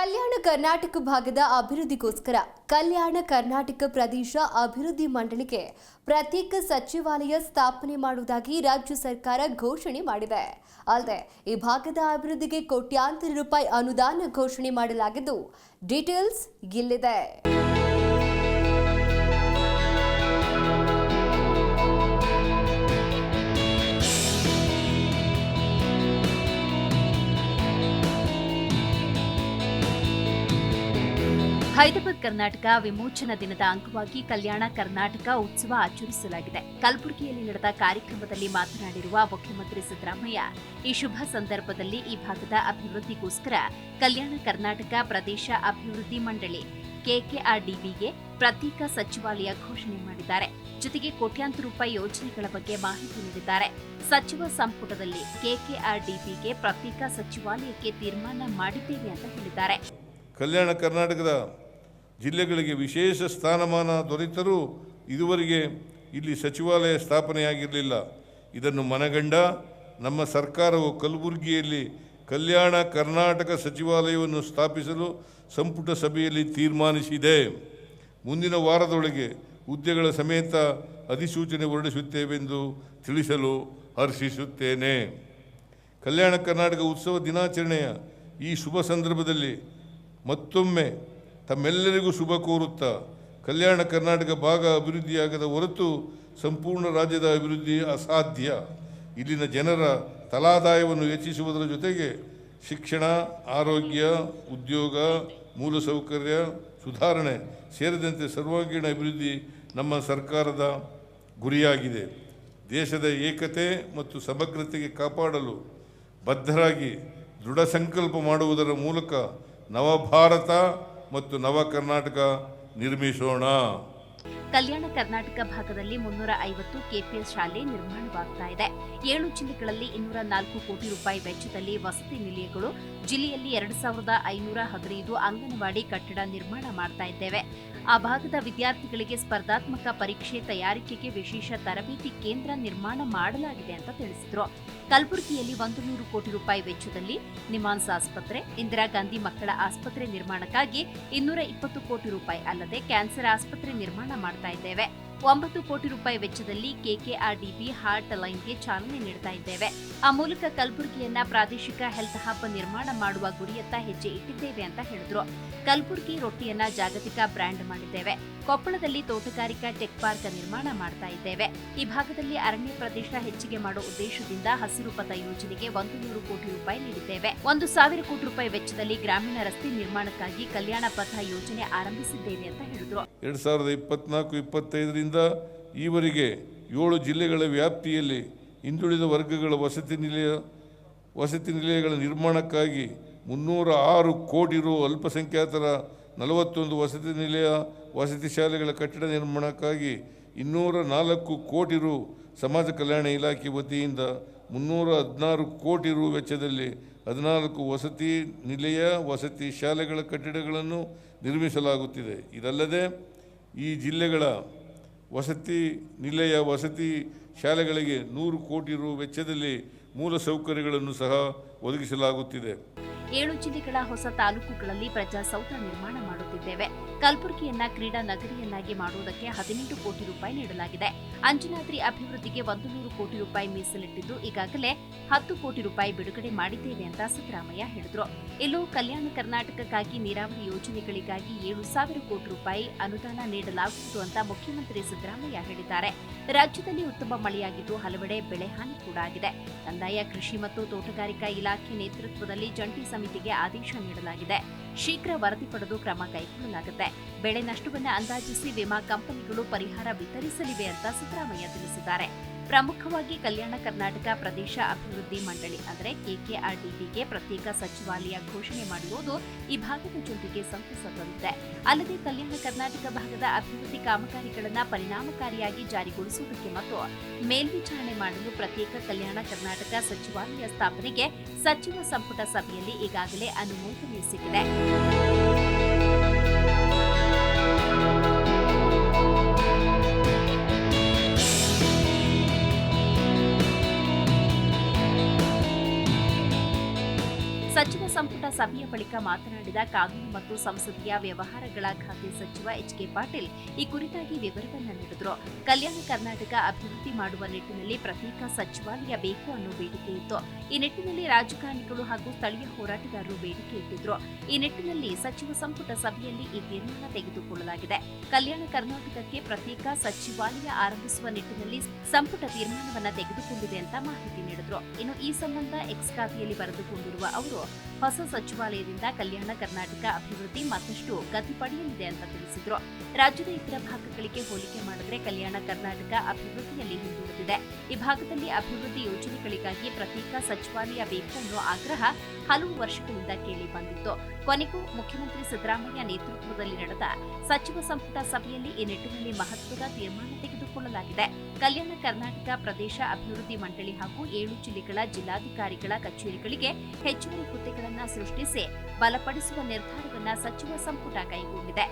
ಕಲ್ಯಾಣ ಕರ್ನಾಟಕ ಭಾಗದ ಅಭಿವೃದ್ಧಿಗೋಸ್ಕರ ಕಲ್ಯಾಣ ಕರ್ನಾಟಕ ಪ್ರದೇಶ ಅಭಿವೃದ್ಧಿ ಮಂಡಳಿಗೆ ಪ್ರತ್ಯೇಕ ಸಚಿವಾಲಯ ಸ್ಥಾಪನೆ ಮಾಡುವುದಾಗಿ ರಾಜ್ಯ ಸರ್ಕಾರ ಘೋಷಣೆ ಮಾಡಿದೆ. ಅಲ್ಲದೆ, ಈ ಭಾಗದ ಅಭಿವೃದ್ಧಿಗೆ ಕೋಟ್ಯಾಂತರ ರೂಪಾಯಿ ಅನುದಾನ ಘೋಷಣೆ ಮಾಡಲಾಗಿದ್ದು, ಡೀಟೇಲ್ಸ್ ಇಲ್ಲಿದೆ. ಹೈದರಾಬಾದ್, ಕರ್ನಾಟಕ ವಿಮೋಚನಾ ದಿನದ ಅಂಗವಾಗಿ ಕಲ್ಯಾಣ ಕರ್ನಾಟಕ ಉತ್ಸವ ಆಚರಿಸಲಾಗಿದೆ. ಕಲಬುರಗಿಯಲ್ಲಿ ನಡೆದ ಕಾರ್ಯಕ್ರಮದಲ್ಲಿ ಮಾತನಾಡಿರುವ ಮುಖ್ಯಮಂತ್ರಿ ಸಿದ್ದರಾಮಯ್ಯ, ಈ ಶುಭ ಸಂದರ್ಭದಲ್ಲಿ ಈ ಭಾಗದ ಅಭಿವೃದ್ಧಿಗೋಸ್ಕರ ಕಲ್ಯಾಣ ಕರ್ನಾಟಕ ಪ್ರದೇಶ ಅಭಿವೃದ್ಧಿ ಮಂಡಳಿ ಕೆಕೆಆರ್ಡಿಬಿಗೆ ಪ್ರತ್ಯೇಕ ಸಚಿವಾಲಯ ಘೋಷಣೆ ಮಾಡಿದ್ದಾರೆ. ಜೊತೆಗೆ ಕೋಟ್ಯಾಂತರ ರೂಪಾಯಿ ಯೋಜನೆಗಳ ಬಗ್ಗೆ ಮಾಹಿತಿ ನೀಡಿದ್ದಾರೆ. ಸಚಿವ ಸಂಪುಟದಲ್ಲಿ ಕೆಕೆಆರ್ಡಿಬಿಗೆ ಪ್ರತ್ಯೇಕ ಸಚಿವಾಲಯಕ್ಕೆ ತೀರ್ಮಾನ ಮಾಡಿದ್ದೇವೆ ಅಂತ ಹೇಳಿದ್ದಾರೆ. ಕಲ್ಯಾಣ ಕರ್ನಾಟಕದ ಜಿಲ್ಲೆಗಳಿಗೆ ವಿಶೇಷ ಸ್ಥಾನಮಾನ ದೊರೆತರೂ ಇದುವರೆಗೆ ಇಲ್ಲಿ ಸಚಿವಾಲಯ ಸ್ಥಾಪನೆಯಾಗಿರಲಿಲ್ಲ. ಇದನ್ನು ಮನಗಂಡ ನಮ್ಮ ಸರ್ಕಾರವು ಕಲಬುರಗಿಯಲ್ಲಿ ಕಲ್ಯಾಣ ಕರ್ನಾಟಕ ಸಚಿವಾಲಯವನ್ನು ಸ್ಥಾಪಿಸಲು ಸಂಪುಟ ಸಭೆಯಲ್ಲಿ ತೀರ್ಮಾನಿಸಿದೆ. ಮುಂದಿನ ವಾರದೊಳಗೆ ಹುದ್ದೆಗಳ ಸಮೇತ ಅಧಿಸೂಚನೆ ಹೊರಡಿಸುತ್ತೇವೆಂದು ತಿಳಿಸಲು ಹರ್ಷಿಸುತ್ತೇನೆ. ಕಲ್ಯಾಣ ಕರ್ನಾಟಕ ಉತ್ಸವ ದಿನಾಚರಣೆಯ ಈ ಶುಭ ಸಂದರ್ಭದಲ್ಲಿ ಮತ್ತೊಮ್ಮೆ ತಮ್ಮೆಲ್ಲರಿಗೂ ಶುಭ ಕೋರುತ್ತಾ ಕಲ್ಯಾಣ ಕರ್ನಾಟಕ ಭಾಗ ಅಭಿವೃದ್ಧಿಯಾಗದ ಹೊರತು ಸಂಪೂರ್ಣ ರಾಜ್ಯದ ಅಭಿವೃದ್ಧಿ ಅಸಾಧ್ಯ. ಇಲ್ಲಿನ ಜನರ ತಲಾದಾಯವನ್ನು ಹೆಚ್ಚಿಸುವುದರ ಜೊತೆಗೆ ಶಿಕ್ಷಣ, ಆರೋಗ್ಯ, ಉದ್ಯೋಗ, ಮೂಲಸೌಕರ್ಯ, ಸುಧಾರಣೆ ಸೇರಿದಂತೆ ಸರ್ವಾಂಗೀಣ ಅಭಿವೃದ್ಧಿ ನಮ್ಮ ಸರ್ಕಾರದ ಗುರಿಯಾಗಿದೆ. ದೇಶದ ಏಕತೆ ಮತ್ತು ಸಮಗ್ರತೆಗೆ ಕಾಪಾಡಲು ಬದ್ಧರಾಗಿ ದೃಢ ಸಂಕಲ್ಪ ಮಾಡುವುದರ ಮೂಲಕ ನವಭಾರತ ಮತ್ತು ನವ ಕರ್ನಾಟಕ ನಿರ್ಮಿಸೋಣ. ಕಲ್ಯಾಣ ಕರ್ನಾಟಕ ಭಾಗದಲ್ಲಿ ಮುನ್ನೂರ ಐವತ್ತು ಕೆಪಿಎಸ್ ಶಾಲೆ ನಿರ್ಮಾಣವಾಗ್ತಾ ಇದೆ. ಏಳು ಜಿಲ್ಲೆಗಳಲ್ಲಿ ಇನ್ನೂರ ನಾಲ್ಕು ಕೋಟಿ ರೂಪಾಯಿ ವೆಚ್ಚದಲ್ಲಿ ವಸತಿ ನಿಲಯಗಳು, ಜಿಲ್ಲೆಯಲ್ಲಿ ಎರಡು ಸಾವಿರದ ಐನೂರ ಹದಿನೈದು ಅಂಗನವಾಡಿ ಕಟ್ಟಡ ನಿರ್ಮಾಣ ಮಾಡ್ತಾ ಇದ್ದೇವೆ. ಆ ಭಾಗದ ವಿದ್ಯಾರ್ಥಿಗಳಿಗೆ ಸ್ಪರ್ಧಾತ್ಮಕ ಪರೀಕ್ಷೆ ತಯಾರಿಕೆಗೆ ವಿಶೇಷ ತರಬೇತಿ ಕೇಂದ್ರ ನಿರ್ಮಾಣ ಮಾಡಲಾಗಿದೆ ಅಂತ ತಿಳಿಸಿದರು. ಕಲಬುರಗಿಯಲ್ಲಿ ಒಂದು ನೂರು ಕೋಟಿ ರೂಪಾಯಿ ವೆಚ್ಚದಲ್ಲಿ ನಿಮಾನ್ಸ್ ಆಸ್ಪತ್ರೆ, ಇಂದಿರಾ ಗಾಂಧಿ ಮಕ್ಕಳ ಆಸ್ಪತ್ರೆ ನಿರ್ಮಾಣಕ್ಕಾಗಿ ಇನ್ನೂರ ಇಪ್ಪತ್ತು ಕೋಟಿ ರೂಪಾಯಿ ಅಲ್ಲದೆ ಕ್ಯಾನ್ಸರ್ ಆಸ್ಪತ್ರೆ ನಿರ್ಮಾಣ ಮಾಡ್ತಾ ಇದ್ದೇವೆ ಒಂಬತ್ತು ಕೋಟಿ ರೂಪಾಯಿ ವೆಚ್ಚದಲ್ಲಿ ಕೆಕೆಆರ್ಡಿಬಿ ಹಾರ್ಟ್ ಲೈನ್ಗೆ ಚಾಲನೆ ನೀಡ್ತಾ ಇದ್ದೇವೆ. ಆ ಮೂಲಕ ಕಲಬುರಗಿಯನ್ನ ಪ್ರಾದೇಶಿಕ ಹೆಲ್ತ್ ಹಬ್ ನಿರ್ಮಾಣ ಮಾಡುವ ಗುರಿಯತ್ತ ಹೆಜ್ಜೆ ಇಟ್ಟಿದ್ದೇವೆ ಅಂತ ಹೇಳಿದ್ರು. ಕಲಬುರಗಿ ರೊಟ್ಟಿಯನ್ನ ಜಾಗತಿಕ ಬ್ರ್ಯಾಂಡ್ ಮಾಡಿದ್ದೇವೆ. ಕೊಪ್ಪಳದಲ್ಲಿ ತೋಟಗಾರಿಕಾ ಟೆಕ್ ಪಾರ್ಕ್ ನಿರ್ಮಾಣ ಮಾಡ್ತಾ ಇದ್ದೇವೆ. ಈ ಭಾಗದಲ್ಲಿ ಅರಣ್ಯ ಪ್ರದೇಶ ಹೆಚ್ಚಿಗೆ ಮಾಡುವ ಉದ್ದೇಶದಿಂದ ಹಸಿರು ಪಥ ಯೋಜನೆಗೆ ಒಂದು ನೂರು ಕೋಟಿ ರೂಪಾಯಿ ನೀಡಿದ್ದೇವೆ. ಒಂದು ಸಾವಿರ ಕೋಟಿ ರೂಪಾಯಿ ವೆಚ್ಚದಲ್ಲಿ ಗ್ರಾಮೀಣ ರಸ್ತೆ ನಿರ್ಮಾಣಕ್ಕಾಗಿ ಕಲ್ಯಾಣ ಪಥ ಯೋಜನೆ ಆರಂಭಿಸಿದ್ದೇವೆ ಅಂತ ಹೇಳಿದ್ರು. ಎರಡ್ ಸಾವಿರದ ಇಪ್ಪತ್ನಾಲ್ಕು, ಇಪ್ಪತ್ತೈದರಿಂದ ಈವರೆಗೆ ಏಳು ಜಿಲ್ಲೆಗಳ ವ್ಯಾಪ್ತಿಯಲ್ಲಿ ಹಿಂದುಳಿದ ವರ್ಗಗಳ ವಸತಿ ನಿಲಯ, ವಸತಿ ನಿಲಯಗಳ ನಿರ್ಮಾಣಕ್ಕಾಗಿ ಮುನ್ನೂರ ಆರು ಕೋಟಿ ರು ಅಲ್ಪಸಂಖ್ಯಾತರ ನಲವತ್ತೊಂದು ವಸತಿ ನಿಲಯ, ವಸತಿ ಶಾಲೆಗಳ ಕಟ್ಟಡ ನಿರ್ಮಾಣಕ್ಕಾಗಿ ಇನ್ನೂರ ನಾಲ್ಕು ಕೋಟಿ ರು ಸಮಾಜ ಕಲ್ಯಾಣ ಇಲಾಖೆ ವತಿಯಿಂದ ಮುನ್ನೂರ ಹದಿನಾರು ಕೋಟಿ ರು ವೆಚ್ಚದಲ್ಲಿ ಹದಿನಾಲ್ಕು ವಸತಿ ನಿಲಯ, ವಸತಿ ಶಾಲೆಗಳ ಕಟ್ಟಡಗಳನ್ನು ನಿರ್ಮಿಸಲಾಗುತ್ತಿದೆ. ಇದಲ್ಲದೆ ಈ ಜಿಲ್ಲೆಗಳ ವಸತಿ ನಿಲಯ ವಸತಿ ಶಾಲೆಗಳಿಗೆ ನೂರು ಕೋಟಿ ರು ವೆಚ್ಚದಲ್ಲಿ ಮೂಲ ಸೌಕರ್ಯಗಳನ್ನು ಸಹ ಒದಗಿಸಲಾಗುತ್ತಿದೆ. ಏಳು ಜಿಲ್ಲೆಗಳ ಹೊಸ ತಾಲೂಕುಗಳಲ್ಲಿ ಪ್ರಜಾಸೌಧ ನಿರ್ಮಾಣ ಮಾಡುತ್ತಿದ್ದೇವೆ. ಕಲಬುರಗಿಯನ್ನ ಕ್ರೀಡಾ ನಗರಿಯನ್ನಾಗಿ ಮಾಡುವುದಕ್ಕೆ ಹದಿನೆಂಟು ಕೋಟಿ ರೂಪಾಯಿ ನೀಡಲಾಗಿದೆ. ಅಂಜನಾದ್ರಿ ಅಭಿವೃದ್ಧಿಗೆ ಒಂದು ನೂರು ಕೋಟಿ ರೂಪಾಯಿ ಮೀಸಲಿಟ್ಟಿದ್ದು ಈಗಾಗಲೇ ಹತ್ತು ಕೋಟಿ ರೂಪಾಯಿ ಬಿಡುಗಡೆ ಮಾಡಿದ್ದೇವೆ ಅಂತ ಸಿದ್ದರಾಮಯ್ಯ ಹೇಳಿದ್ರು. ಇಲ್ಲೂ ಕಲ್ಯಾಣ ಕರ್ನಾಟಕಕ್ಕಾಗಿ ನೀರಾವರಿ ಯೋಜನೆಗಳಿಗಾಗಿ ಏಳು ಸಾವಿರ ಕೋಟಿ ರೂಪಾಯಿ ಅನುದಾನ ನೀಡಲಾಗುವುದು ಅಂತ ಮುಖ್ಯಮಂತ್ರಿ ಸಿದ್ದರಾಮಯ್ಯ ಹೇಳಿದ್ದಾರೆ. ರಾಜ್ಯದಲ್ಲಿ ಉತ್ತಮ ಮಳೆಯಾಗಿದ್ದು ಹಲವೆಡೆ ಬೆಳೆ ಹಾನಿ ಕೂಡ ಆಗಿದೆ. ಕಂದಾಯ, ಕೃಷಿ ಮತ್ತು ತೋಟಗಾರಿಕಾ ಇಲಾಖೆ ನೇತೃತ್ವದಲ್ಲಿ ಜಂಟಿ ಸಮಿತಿಗೆ ಆದೇಶ ನೀಡಲಾಗಿದೆ. ಶೀಘ್ರ ವರದಿ ಪಡೆದು ಕ್ರಮ ಕೈಗೊಳ್ಳಲಾಗುತ್ತೆ. ಬೆಳೆ ನಷ್ಟವನ್ನು ಅಂದಾಜಿಸಿ ವಿಮಾ ಕಂಪನಿಗಳು ಪರಿಹಾರ ವಿತರಿಸಲಿವೆ ಅಂತ ಸಿದ್ದರಾಮಯ್ಯ ತಿಳಿಸಿದ್ದಾರೆ. ಪ್ರಮುಖವಾಗಿ ಕಲ್ಯಾಣ ಕರ್ನಾಟಕ ಪ್ರದೇಶ ಅಭಿವೃದ್ಧಿ ಮಂಡಳಿ ಅಂದರೆ ಕೆಕೆಆರ್ಡಿಬಿಗೆ ಪ್ರತ್ಯೇಕ ಸಚಿವಾಲಯ ಘೋಷಣೆ ಮಾಡಿರುವುದು ಈ ಭಾಗದ ಜನರಿಗೆ ಸಂತಸ ತಂದಿದೆ ಅಲ್ಲದೆ ಕಲ್ಯಾಣ ಕರ್ನಾಟಕ ಭಾಗದ ಅಭಿವೃದ್ಧಿ ಕಾಮಗಾರಿಗಳನ್ನು ಪರಿಣಾಮಕಾರಿಯಾಗಿ ಜಾರಿಗೊಳಿಸುವುದಕ್ಕೆ ಮತ್ತು ಮೇಲ್ವಿಚಾರಣೆ ಮಾಡಲು ಪ್ರತ್ಯೇಕ ಕಲ್ಯಾಣ ಕರ್ನಾಟಕ ಸಚಿವಾಲಯ ಸ್ಥಾಪನೆಗೆ ಸಚಿವ ಸಂಪುಟ ಸಭೆಯಲ್ಲಿ ಈಗಾಗಲೇ ಅನುಮೋದನೆ ಸಿಕ್ಕಿದೆ. ಸಂಪುಟ ಸಭೆಯ ಬಳಿಕ ಮಾತನಾಡಿದ ಕಾನೂನು ಮತ್ತು ಸಂಸದೀಯ ವ್ಯವಹಾರಗಳ ಖಾತೆ ಸಚಿವ ಎಚ್ ಕೆ ಪಾಟೀಲ್ ಈ ಕುರಿತಾಗಿ ವಿವರವನ್ನ ನೀಡಿದರು. ಕಲ್ಯಾಣ ಕರ್ನಾಟಕ ಅಭಿವೃದ್ಧಿ ಮಾಡುವ ನಿಟ್ಟಿನಲ್ಲಿ ಪ್ರತ್ಯೇಕ ಸಚಿವಾಲಯ ಬೇಕು ಅನ್ನೋ ಬೇಡಿಕೆ ಇತ್ತು. ಈ ನಿಟ್ಟಿನಲ್ಲಿ ರಾಜಕಾರಣಿಗಳು ಹಾಗೂ ಸ್ಥಳೀಯ ಹೋರಾಟಗಾರರು ಬೇಡಿಕೆ ಇಟ್ಟಿದ್ರು. ಈ ನಿಟ್ಟಿನಲ್ಲಿ ಸಚಿವ ಸಂಪುಟ ಸಭೆಯಲ್ಲಿ ಈ ತೀರ್ಮಾನ ತೆಗೆದುಕೊಳ್ಳಲಾಗಿದೆ. ಕಲ್ಯಾಣ ಕರ್ನಾಟಕಕ್ಕೆ ಪ್ರತ್ಯೇಕ ಸಚಿವಾಲಯ ಆರಂಭಿಸುವ ನಿಟ್ಟಿನಲ್ಲಿ ಸಂಪುಟ ತೀರ್ಮಾನವನ್ನು ತೆಗೆದುಕೊಂಡಿದೆ ಅಂತ ಮಾಹಿತಿ ನೀಡಿದ್ರು. ಇನ್ನು ಈ ಸಂಬಂಧ ಎಕ್ಸ್ ಖಾತೆಯಲ್ಲಿ ಬರೆದುಕೊಂಡಿರುವ ಅವರು ಹೊಸ ಸಚಿವಾಲಯದಿಂದ ಕಲ್ಯಾಣ ಕರ್ನಾಟಕ ಅಭಿವೃದ್ಧಿ ಮತ್ತಷ್ಟು ಗತಿ ಪಡೆಯಲಿದೆ ಅಂತ ತಿಳಿಸಿದ್ರು. ರಾಜ್ಯದ ಇತರ ಭಾಗಗಳಿಗೆ ಹೋಲಿಕೆ ಮಾಡಿದ್ರೆ ಕಲ್ಯಾಣ ಕರ್ನಾಟಕ ಅಭಿವೃದ್ಧಿಯಲ್ಲಿ ಹಿಂದುಳಿದಿದೆ. ಈ ಭಾಗದಲ್ಲಿ ಅಭಿವೃದ್ಧಿ ಯೋಜನೆಗಳಿಗಾಗಿ ಪ್ರತ್ಯೇಕ ಸಚಿವಾಲಯ ಬೇಕು ಅನ್ನೋ ಆಗ್ರಹ ಹಲವು ವರ್ಷಗಳಿಂದ ಕೇಳಿ ಬಂದಿತ್ತು. ಕೊನೆಗೂ ಮುಖ್ಯಮಂತ್ರಿ ಸಿದ್ದರಾಮಯ್ಯ ನೇತೃತ್ವದಲ್ಲಿ ನಡೆದ ಸಚಿವ ಸಂಪುಟ ಸಭೆಯಲ್ಲಿ ಈ ನಿಟ್ಟಿನಲ್ಲಿ ಮಹತ್ವದ ತೀರ್ಮಾನ ತೆಗೆದುಕೊಳ್ಳಲಾಗಿದೆ ಕಲ್ಯಾಣ ಕರ್ನಾಟಕ ಪ್ರದೇಶ ಅಭಿವೃದ್ಧಿ ಮಂಡಳಿ ಹಾಗೂ ಏಳು ಜಿಲ್ಲೆಗಳ ಜಿಲ್ಲಾಧಿಕಾರಿಗಳ ಕಚೇರಿಗಳಿಗೆ ಹೆಚ್ಚುವರಿ ಹುದ್ದೆಗಳನ್ನು ಸೃಷ್ಟಿಸಿ ಬಲಪಡಿಸುವ ನಿರ್ಧಾರವನ್ನು ಸಚಿವ ಸಂಪುಟ ಕೈಗೊಂಡಿದೆ.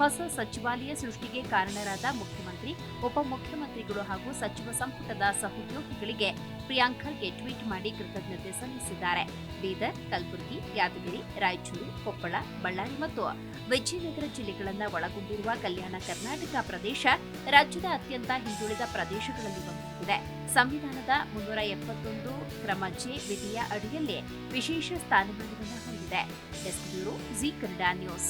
ಹೊಸ ಸಚಿವಾಲಯ ಸೃಷ್ಟಿಗೆ ಕಾರಣರಾದ ಮುಖ್ಯಮಂತ್ರಿ ಉಪಮುಖ್ಯಮಂತ್ರಿಗಳು ಹಾಗೂ ಸಚಿವ ಸಂಪುಟದ ಸಹೋದ್ಯೋಗಿಗಳಿಗೆ ಪ್ರಿಯಾಂಕ್ ಖರ್ಗೆ ಟ್ವೀಟ್ ಮಾಡಿ ಕೃತಜ್ಞತೆ ಸಲ್ಲಿಸಿದ್ದಾರೆ. ಬೀದರ್, ಕಲಬುರಗಿ, ಯಾದಗಿರಿ, ರಾಯಚೂರು, ಕೊಪ್ಪಳ, ಬಳ್ಳಾರಿ ಮತ್ತು ವಿಜಯನಗರ ಜಿಲ್ಲೆಗಳನ್ನು ಒಳಗೊಂಡಿರುವ ಕಲ್ಯಾಣ ಕರ್ನಾಟಕ ಪ್ರದೇಶ ರಾಜ್ಯದ ಅತ್ಯಂತ ಹಿಂದುಳಿದ ಪ್ರದೇಶಗಳಲ್ಲಿ ಒಂದಾಗಿದೆ. ಸಂವಿಧಾನದ ಮುನ್ನೂರ ಎಪ್ಪತ್ತೊಂದು ಕ್ರಮ ಜೆ ವಿಧಿಯ ಅಡಿಯಲ್ಲಿ ವಿಶೇಷ ಸ್ಥಾನಮಾನವನ್ನು ಹೊಂದಿದೆ. Desk bureau Zee Kannada news.